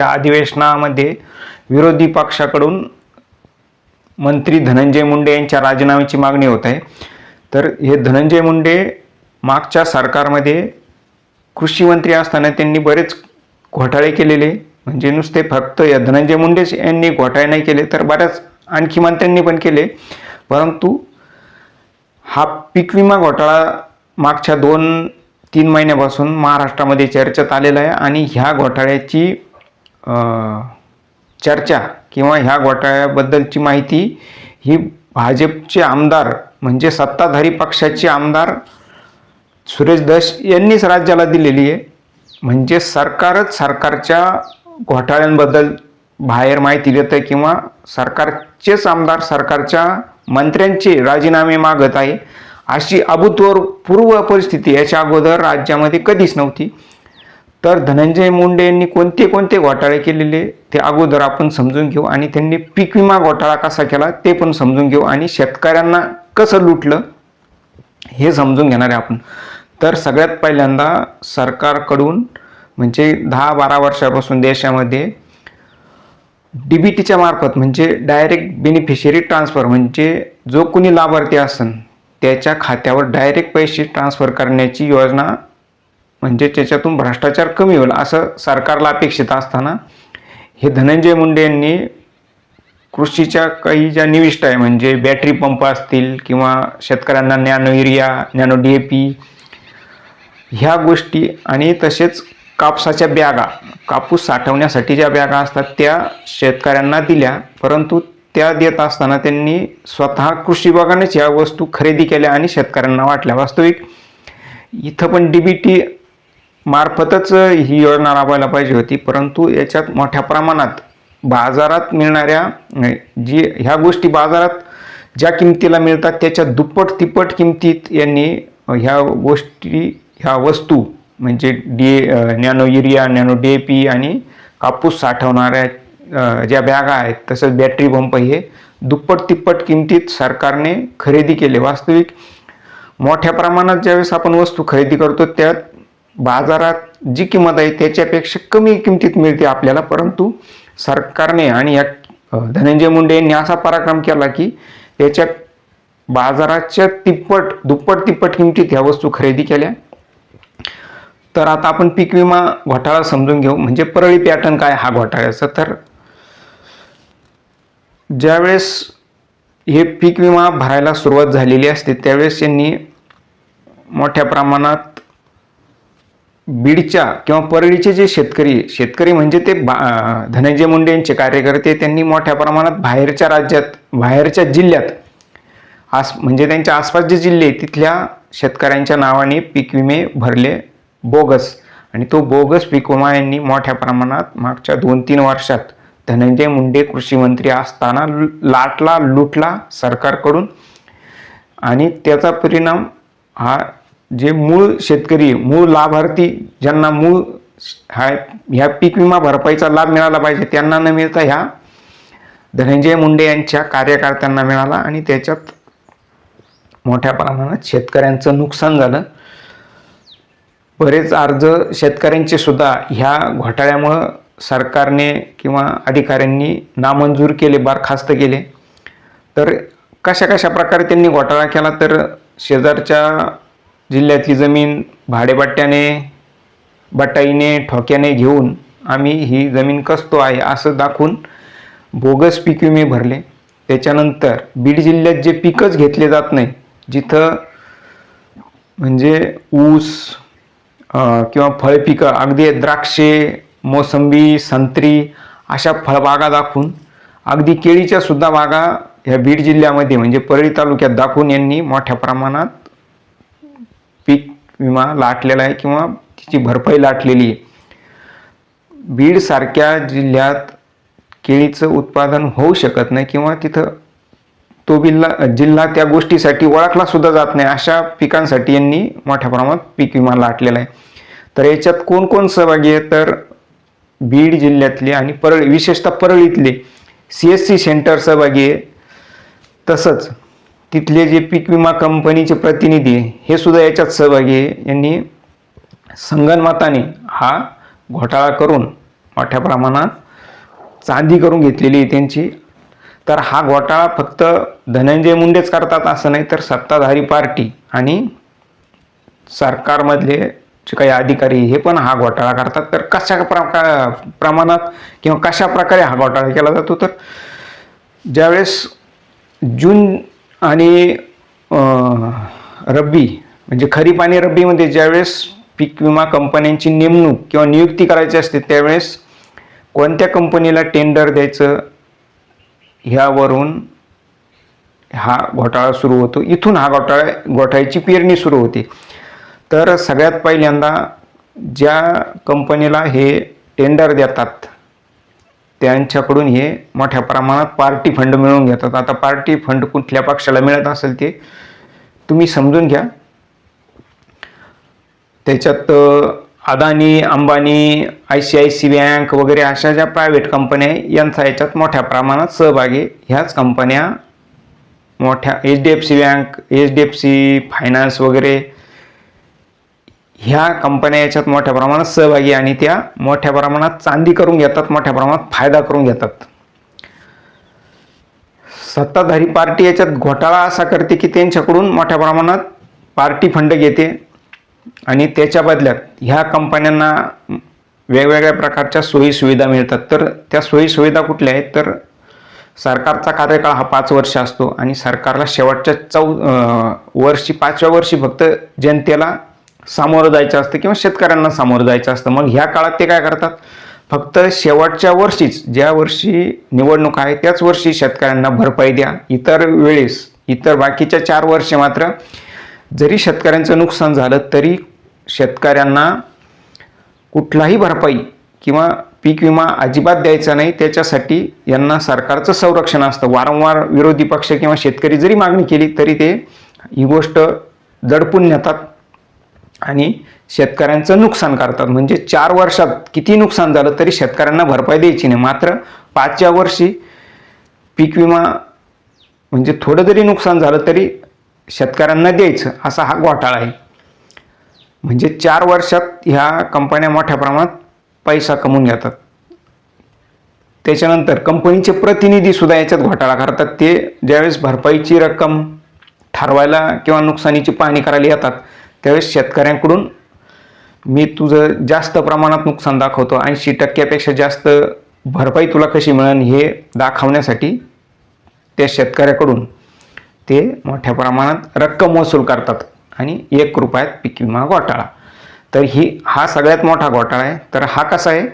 या अधिवेशनामध्ये विरोधी पक्षाकडून मंत्री धनंजय मुंडे यांच्या राजीनाम्याची मागणी होत आहे. तर हे धनंजय मुंडे मागच्या सरकारमध्ये कृषी मंत्री असताना त्यांनी बरेच घोटाळे केलेले म्हणजे नुसते फक्त या धनंजय मुंडेच यांनी घोटाळे नाही केले तर बऱ्याच आणखी मंत्र्यांनी पण केले. परंतु हा पीक विमा घोटाळा मागच्या दोन तीन महिन्यापासून महाराष्ट्रामध्ये चर्चेत आलेला आहे आणि ह्या घोटाळ्याची चर्चा किंवा ह्या घोटाळ्याबद्दलची माहिती ही भाजपचे आमदार म्हणजे सत्ताधारी पक्षाचे आमदार सुरेश दश यांनीच राज्याला दिलेली आहे. म्हणजे सरकारच सरकारच्या घोटाळ्यांबद्दल बाहेर माहिती देतं आहे किंवा सरकारचेच आमदार सरकारच्या मंत्र्यांचे राजीनामे मागत आहे. अशी अभूतपूर्व परिस्थिती याच्या अगोदर राज्यामध्ये कधीच नव्हती. तर धनंजय मुंडे यांनी कोणते कोणते घोटाळे केलेले ते अगोदर आपण समजून घेऊ आणि त्यांनी पीक विमा घोटाळा कसा केला ते पण समजून घेऊ आणि शेतकऱ्यांना कसं लुटलं हे समजून घेणार आहे आपण. तर सगळ्यात पहिल्यांदा सरकारकडून म्हणजे दहा बारा वर्षापासून देशामध्ये डी बी टीच्या मार्फत म्हणजे डायरेक्ट बेनिफिशियरी ट्रान्सफर म्हणजे जो कोणी लाभार्थी असन त्याच्या खात्यावर डायरेक्ट पैसे ट्रान्सफर करण्याची योजना म्हणजे त्याच्यातून भ्रष्टाचार कमी होईल असं सरकारला अपेक्षित असताना हे धनंजय मुंडे यांनी कृषीच्या काही ज्या निविष्ट आहे म्हणजे बॅटरी पंप असतील किंवा शेतकऱ्यांना nano urea nano D A P ह्या गोष्टी आणि तसेच कापसाच्या बॅगा कापूस साठवण्यासाठी ज्या बॅगा असतात त्या शेतकऱ्यांना दिल्या. परंतु त्या देत असताना त्यांनी स्वतः कृषी विभागानेच ह्या वस्तू खरेदी केल्या आणि शेतकऱ्यांना वाटल्या. वास्तविक इथं पण डी बी टी मार्फतच ही योजना राबवायला पाहिजे होती परंतु याच्यात मोठ्या प्रमाणात बाजारात मिळणाऱ्या जी ह्या गोष्टी बाजारात ज्या किमतीला मिळतात त्याच्या दुप्पट तिप्पट किमतीत यांनी ह्या गोष्टी ह्या वस्तू म्हणजे D nano urea nano D A P आणि कापूस साठवणाऱ्या ज्या बॅगा आहेत तसंच बॅटरी पंप हे दुप्पट तिप्पट किमतीत सरकारने खरेदी केले. वास्तविक मोठ्या प्रमाणात ज्यावेळेस आपण वस्तू खरेदी करतो त्यात बाजारात जी किंमत आहे त्याच्यापेक्षा कमी किमतीत मिळते आपल्याला. परंतु सरकारने आणि या धनंजय मुंडे यांनी असा पराक्रम केला की त्याच्या बाजाराच्या तिप्पट दुप्पट तिप्पट किमतीत ह्या वस्तू खरेदी केल्या. तर आता आपण पीक विमा घोटाळा समजून घेऊ. म्हणजे परळी पॅटर्न काय हा घोटाळ्याचा? तर ज्यावेळेस हे पीक विमा भरायला सुरुवात झालेली असते त्यावेळेस यांनी मोठ्या प्रमाणात बीडच्या किंवा परळीचे जे शेतकरी शेतकरी म्हणजे ते बा धनंजय मुंडे यांचे कार्यकर्ते त्यांनी मोठ्या प्रमाणात बाहेरच्या राज्यात बाहेरच्या जिल्ह्यात आस म्हणजे त्यांच्या आसपास जे जिल्हे तिथल्या शेतकऱ्यांच्या नावाने पीक विमे भरले बोगस. आणि तो बोगस पीक विमा यांनी मोठ्या प्रमाणात मागच्या दोन तीन वर्षात धनंजय मुंडे कृषी मंत्री असताना लाटला लुटला सरकारकडून. आणि त्याचा परिणाम हा जे मूळ शेतकरी मूळ लाभार्थी ज्यांना मूळ हा ह्या पीक विमा भरपाईचा लाभ मिळाला पाहिजे त्यांना न मिळता ह्या धनंजय मुंडे यांच्या कार्यकर्त्यांना मिळाला आणि त्याच्यात मोठ्या प्रमाणात शेतकऱ्यांचं नुकसान झालं. बरेच अर्ज शेतकऱ्यांचे सुद्धा ह्या घोटाळ्यामुळं सरकारने किंवा अधिकाऱ्यांनी नामंजूर केले बरखास्त केले. तर कशा कशा प्रकारे त्यांनी घोटाळा केला तर शेजारच्या जिल्ह्यातली जमीन भाडेपट्ट्याने बटाईने ठोक्याने घेऊन आम्ही ही जमीन कसतो आहे असं दाखवून बोगस पीक विमे भरले. त्याच्यानंतर बीड जिल्ह्यात जे पिकच घेतले जात नाही जिथं म्हणजे ऊस किंवा फळपिकं अगदी द्राक्षे मोसंबी संत्री अशा फळबागा दाखवून अगदी केळीच्या सुद्धा बागा ह्या बीड जिल्ह्यामध्ये म्हणजे परळी तालुक्यात दाखवून यांनी मोठ्या प्रमाणात विमा लाटलेला आहे किंवा तिची भरपाई लाटलेली आहे. बीडसारख्या जिल्ह्यात केळीचं उत्पादन होऊ शकत नाही किंवा तिथं तो बिल्ला जिल्हा त्या गोष्टीसाठी ओळखला सुद्धा जात नाही. अशा पिकांसाठी यांनी मोठ्या प्रमाणात पीक विमा लाटलेला आहे. तर याच्यात कोण कोण सहभागी आहे? तर बीड जिल्ह्यातले आणि परळी विशेषतः परळीतले सी एस सी सेंटर सहभागी आहे. तसंच तिथले जे पीक विमा कंपनीचे प्रतिनिधी हे सुद्धा याच्यात सहभागी आहे. यांनी संगनमताने हा घोटाळा करून मोठ्या प्रमाणात चांदी करून घेतलेली आहे त्यांची. तर हा घोटाळा फक्त धनंजय मुंडेच करतात असं नाही तर सत्ताधारी पार्टी आणि सरकारमधले जे काही अधिकारी हे पण हा घोटाळा करतात. तर कशा प्रकार प्रमाणात किंवा कशा प्रकारे हा घोटाळा केला जातो? तर ज्यावेळेस जून आणि रब्बी म्हणजे खरीप आणि रब्बीमध्ये ज्यावेळेस पीक विमा कंपन्यांची नेमणूक किंवा नियुक्ती करायची असते त्यावेळेस कोणत्या कंपनीला टेंडर द्यायचं ह्यावरून हा घोटाळा सुरू होतो. इथून हा घोटाळा घोटाळ्याची पेरणी सुरू होते. तर सगळ्यात पहिल्यांदा ज्या कंपनीला हे टेंडर देतात त्यांच्याकडून हे मोठ्या प्रमाणात पार्टी फंड मिळवून घेतात. आता पार्टी फंड कुठल्या पक्षाला मिळत असेल ते तुम्ही समजून घ्या. त्याच्यात Adani Ambani I C I C bank वगैरे अशा ज्या प्रायव्हेट कंपन्या आहे यांचा याच्यात मोठ्या प्रमाणात सहभाग आहे ह्याच कंपन्या मोठ्या H D F C bank H D F C finance वगैरे ह्या कंपन्या याच्यात मोठ्या प्रमाणात सहभागी आणि त्या मोठ्या प्रमाणात चांदी करून घेतात मोठ्या प्रमाणात फायदा करून घेतात. सत्ताधारी पार्टी याच्यात घोटाळा असा करते की त्यांच्याकडून मोठ्या प्रमाणात पार्टी फंड घेते आणि त्याच्या बदल्यात ह्या कंपन्यांना वेगवेगळ्या प्रकारच्या सोयीसुविधा मिळतात. तर त्या सोयीसुविधा कुठल्या आहेत? तर सरकारचा कार्यकाळ हा पाच वर्ष असतो आणि सरकारला शेवटच्या चौ वर्षी पाचव्या वर्षी फक्त जनतेला सामोरं जायचं असतं किंवा शेतकऱ्यांना सामोरं जायचं असतं. मग ह्या काळात ते काय करतात? फक्त शेवटच्या वर्षीच ज्या वर्षी निवडणूक आहे त्याच वर्षी शेतकऱ्यांना भरपाई द्या. इतर वेळेस इतर बाकीच्या चार वर्षे मात्र जरी शेतकऱ्यांचं नुकसान झालं तरी शेतकऱ्यांना कुठलाही भरपाई किंवा पीक विमा अजिबात द्यायचा नाही. त्याच्यासाठी यांना सरकारचं संरक्षण असतं. वारंवार विरोधी पक्ष किंवा शेतकरी जरी मागणी केली तरी ते ही गोष्ट जडपून नेतात. आणि शेतकऱ्यांचं नुकसान करतात. म्हणजे चार वर्षात किती नुकसान झालं तरी शेतकऱ्यांना भरपाई द्यायची नाही. मात्र पाचव्या वर्षी पीक विमा म्हणजे थोडं जरी नुकसान झालं तरी शेतकऱ्यांना द्यायचं असा हा घोटाळा आहे. म्हणजे चार वर्षात ह्या कंपन्या मोठ्या प्रमाणात पैसा कमवून घेतात. त्याच्यानंतर कंपनीचे प्रतिनिधी सुद्धा याच्यात घोटाळा करतात. ते ज्यावेळेस भरपाईची रक्कम ठरवायला किंवा नुकसानीची पाहणी करायला येतात त्यावेळेस शेतकऱ्यांकडून मी तुझं जास्त प्रमाणात नुकसान दाखवतो. ऐंशी टक्क्यापेक्षा जास्त भरपाई तुला कशी मिळेल हे दाखवण्यासाठी त्या शेतकऱ्याकडून ते मोठ्या प्रमाणात रक्कम वसूल करतात आणि एक रुपयात पीक विमा घोटाळा. तर ही हा सगळ्यात मोठा घोटाळा आहे. तर हा कसा आहे?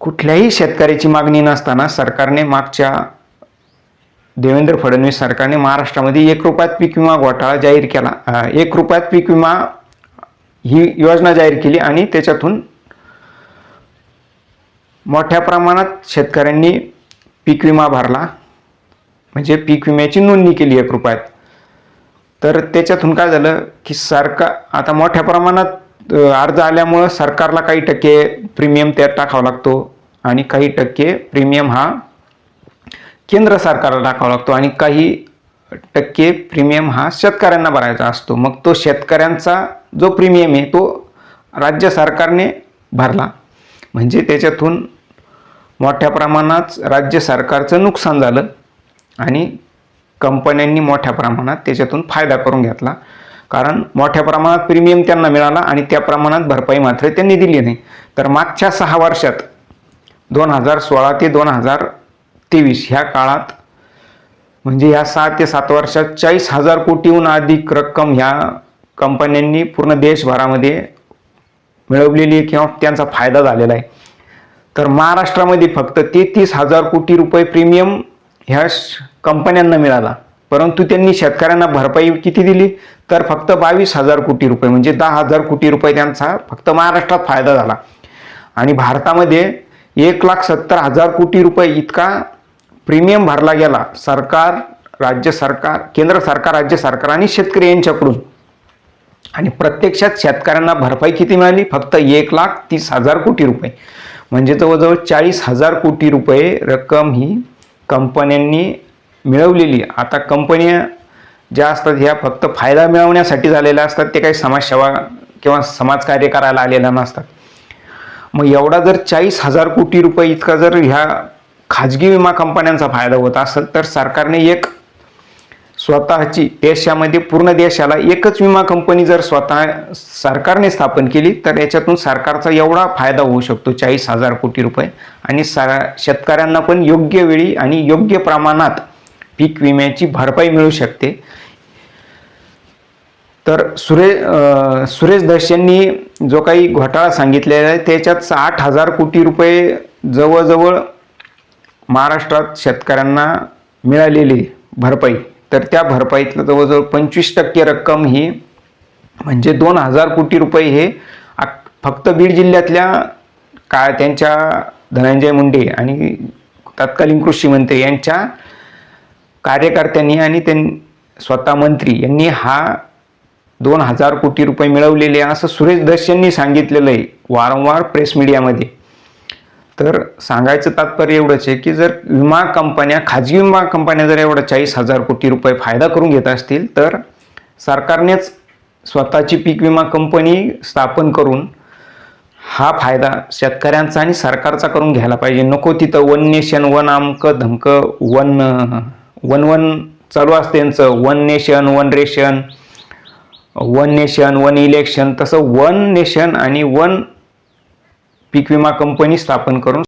कुठल्याही शेतकऱ्याची मागणी नसताना सरकारने मागच्या देवेंद्र फडणवीस सरकारने महाराष्ट्रामध्ये एक रुपयात पीक विमा घोटाळा जाहीर केला. एक रुपयात पीक विमा ही योजना जाहीर केली आणि त्याच्यातून मोठ्या प्रमाणात शेतकऱ्यांनी पीक विमा भरला. म्हणजे पीक विम्याची नोंदणी केली एक रुपयात. तर त्याच्यातून काय झालं की सरकार आता मोठ्या प्रमाणात अर्ज आल्यामुळं सरकारला काही टक्के प्रीमियम त्यात टाकावा लागतो आणि काही टक्के प्रीमियम हा केंद्र सरकारला टाकावा लागतो आणि काही टक्के प्रीमियम हा शेतकऱ्यांना भरायचा असतो. मग तो शेतकऱ्यांचा जो प्रीमियम आहे तो राज्य सरकारने भरला. म्हणजे त्याच्यातून मोठ्या प्रमाणात राज्य सरकारचं नुकसान झालं आणि कंपन्यांनी मोठ्या प्रमाणात त्याच्यातून फायदा करून घेतला. कारण मोठ्या प्रमाणात प्रीमियम त्यांना मिळाला आणि त्या प्रमाणात भरपाई मात्र त्यांनी दिली नाही. तर मागच्या सहा वर्षात दोन हजार सोळा ते दोन हजार तेवीस ह्या काळात. म्हणजे ह्या सहा ते सात वर्षात चाळीस हजार कोटीहून अधिक रक्कम ह्या कंपन्यांनी पूर्ण देशभरामध्ये मिळवलेली आहे किंवा त्यांचा फायदा झालेला आहे. तर महाराष्ट्रामध्ये फक्त तेहतीस हजार कोटी रुपये प्रीमियम ह्या कंपन्यांना मिळाला. परंतु त्यांनी शेतकऱ्यांना भरपाई किती दिली? तर फक्त बावीस हजार कोटी रुपये म्हणजे दहा हजार कोटी रुपये त्यांचा फक्त महाराष्ट्रात फायदा झाला. आणि भारतामध्ये एक लाख सत्तर हजार कोटी रुपये इतका प्रीमियम भरला गेला सरकार राज्य सरकार केंद्र सरकार राज्य सरकार आणि शेतकरी यांच्याकडून. आणि प्रत्यक्षात शेतकऱ्यांना भरपाई किती मिळाली? फक्त एक लाख तीस हजार कोटी रुपये. म्हणजे जवळजवळ चाळीस हजार कोटी रुपये रक्कम ही कंपन्यांनी मिळवलेली. आहे. आता कंपन्या ज्या असतात ह्या फक्त फायदा मिळवण्यासाठी झालेल्या असतात ते काही समाजसेवा किंवा समाजकार्य करायला आलेल्या नसतात. मग एवढा जर चाळीस हजार कोटी रुपये इतका जर ह्या खाजगी विमा कंपन्यांचा फायदा होत असेल तर सरकारने एक स्वतःची देशामध्ये पूर्ण देशाला एकच विमा कंपनी जर स्वतः सरकारने स्थापन केली तर याच्यातून सरकारचा एवढा फायदा होऊ शकतो चाळीस हजार कोटी रुपये. आणि सरा शेतकऱ्यांना पण योग्य वेळी आणि योग्य प्रमाणात पीक विम्याची भरपाई मिळू शकते. तर सुरे सुरेश दश यांनी जो काही घोटाळा सांगितलेला आहे त्याच्यात आठ हजार कोटी रुपये जवळजवळ महाराष्ट्रात शेतकऱ्यांना मिळालेली भरपाई तर त्या भरपाईतलं जवळजवळ पंचवीस टक्के रक्कम ही म्हणजे दोन हजार कोटी रुपये हे फक्त बीड जिल्ह्यातल्या का त्यांच्या धनंजय मुंडे आणि तत्कालीन कृषी मंत्री यांच्या कार्यकर्त्यांनी आणि त्यां स्वतः मंत्री यांनी हा दोन हजार कोटी रुपये मिळवलेले आहे, असं सुरेश दश यांनी सांगितलेलं आहे वारंवार प्रेस मीडियामध्ये तर सांगायचं तात्पर्य एवढंच आहे की जर विमा कंपन्या खाजगी विमा कंपन्या जर एवढा चाळीस हजार कोटी रुपये फायदा करून घेत असतील तर सरकारनेच स्वतःची पीक विमा कंपनी स्थापन करून हा फायदा शेतकऱ्यांचा आणि सरकारचा करून घ्यायला पाहिजे. नको तिथं वन नेशन वन आमकं धमकं वन वन वन चालू असते त्यांचं one nation one ration one nation one election तसं वन नेशन आणि वन पीक विमा कंपनी स्थापन करून